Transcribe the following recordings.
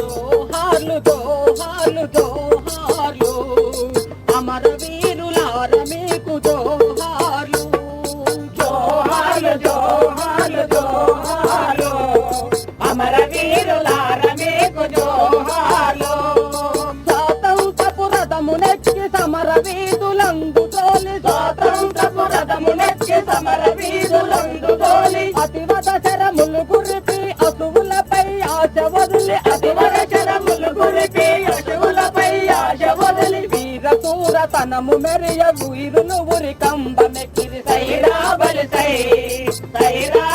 జోహార్లు జోహార్లు జోహార్లు అమర వీరులార మీకు జోహార్లు జోహార్లు జోహార్లు జోహార్లు అమర వీరులార మీకు జోహార్లు స్వాతంత్రపు రథమునెక్కి సమర వీధులందు తోలి. స్వాతంత్రపు రథమునెక్కి సమర తనము మెరియ వీరును ఉరి కంబమెక్కిరి సైరా సైరా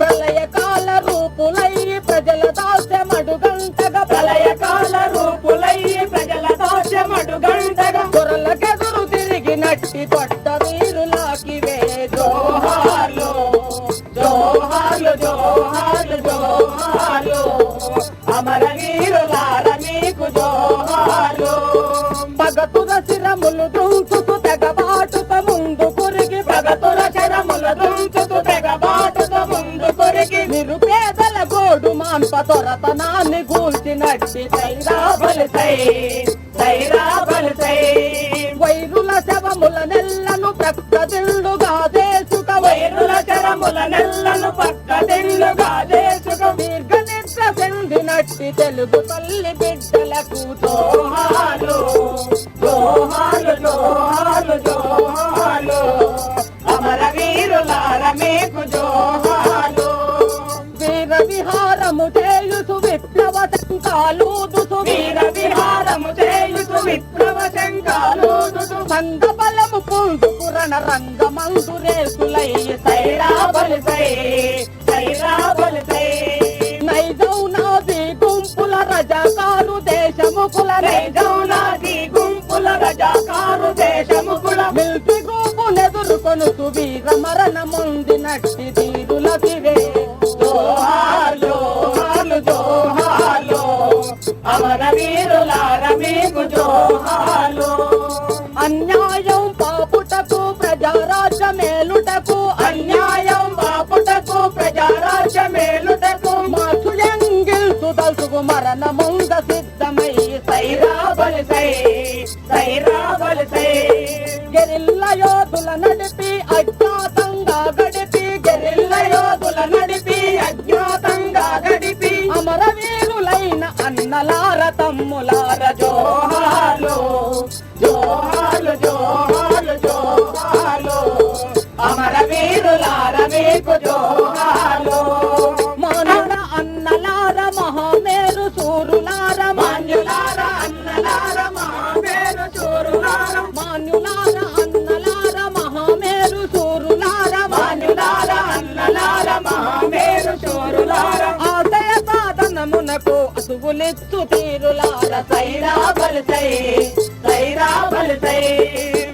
ప్రళయ కాల రూపులై ప్రజల దాస్యమడు గంటగా ప్రళయ కాల రూపులై ప్రజల దాస్యమడు గంటగా దొరలకెదురు తిరిగి నట్టి కొట్ట వీరులాకి వే జోహార్లు జోహార్లు జోహార్లు జోహార్లు. అమర వీరులార తెగబాటుత ముందు కురిగి పగతుల శరములు దుంచుతూ తెగబాటుత ముందు కురిగి నిరుపేదల గోడు మాంప తొరతనాన్ని గూల్చినట్టి సైరా బలిసై సైరా బలిసై వైరుల శవముల నెల్లను ప్రక్కదిల్లుగా దేశుక వైరుల శరముల నెల్లను పక్క పక్కదిల్లుగా దేశుక దీర్ఘ నిద్ర చెందినట్టి తెలుగు తల్లి బిడ్డలకు జోహాలు జోహాలు జోహాలు. అమర వీరులార మీకు జోహాలు. వీర విహారము చేయుసు విప్లవ శంకాలూదుసు వీర విహారము చేయుసు విప్లవ శంకాలూదుసు సంగ బలము రంగమందు రేసులై సైరా బలిసై వీర మరణ ముందినట్టి అమర వీరులార మీకు జోహార్లు అన్యాయం పాపుటకు ప్రజారాజ్య మేలుటకు అన్యాయం పాపుటకు ప్రజారాజ్య మేలుటకు మాసు ఎంగిల్సు దల్సుకు మరణ ముంద సిద్ధమై. సైరా బలిసై సైరా బలిసై గెరిల్ల యోధుల నడిపి అజ్ఞాతంగా గడిపి గెరిల్ల యోధుల నడిపి అజ్ఞాతంగా గడిపి. అమరవీరులైన అన్నలార తమ్ములార జోహాలు జోహాలు జోహాలు జోహాలు. అమరవీరులార మీకు జోహాలు. మానుల అన్నలార మహామేరు సూరులార మాన్యులార అన్నలార మహామేరు సూరులార మాన్యులార నెత్తు తీరులార సైరా బలిసై తైరా బలిసై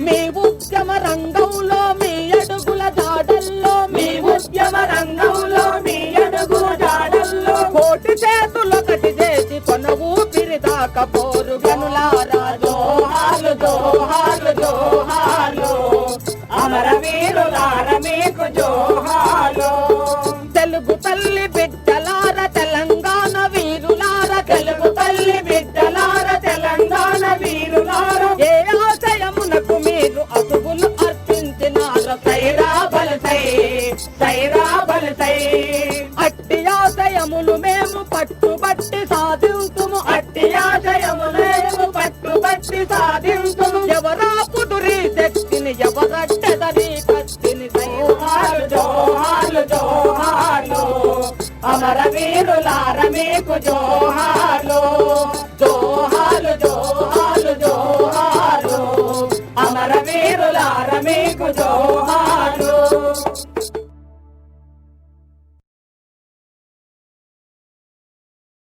మీ ఉద్యమ రంగంలో మీ అడుగుల దాడల్లో మీ ఉద్యమ రంగంలో మీ అడుగుల దాడల్లో. కోటి చేతులొకటి చేసి కొన ఊపిరి దాకపోరు గనులారా. దోహాలు దోహాలు దోహాలు. అమర వీరులార మీకు జోహాలు. తెలుగు తల్లి బిడ్డ వీరులార మీకు జోహాలు జోహాలు జోహాలు జోహాలు. అమర వీరులార మీకు జోహాలు.